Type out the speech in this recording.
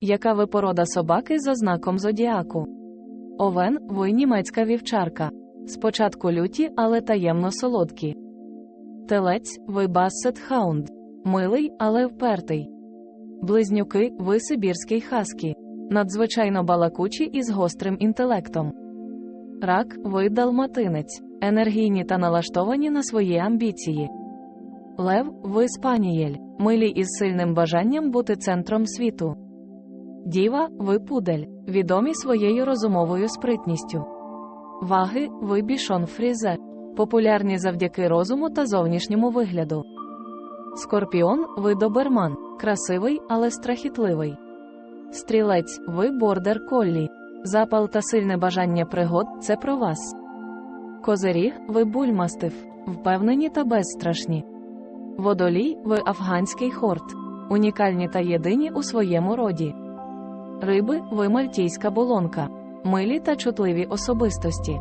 Яка ви порода собаки за знаком зодіаку? Овен, ви німецька вівчарка. Спочатку люті, але таємно солодкі. Телець, ви бассет хаунд. Милий, але впертий. Близнюки, ви сибірський хаскі. Надзвичайно балакучі і з гострим інтелектом. Рак, ви далматинець. Енергійні та налаштовані на свої амбіції. Лев, ви спанієль. Милі із сильним бажанням бути центром світу. Діва, ви пудель, відомі своєю розумовою спритністю. Ваги, ви бішон фрізе, популярні завдяки розуму та зовнішньому вигляду. Скорпіон, ви доберман, красивий, але страхітливий. Стрілець, ви бордер коллі. Запал та сильне бажання пригод це про вас. Козиріг, ви бульмастив, впевнені та безстрашні. Водолій, ви афганський хорт, унікальні та єдині у своєму роді. Риби, ви мальтійська болонка, милі та чутливі особистості.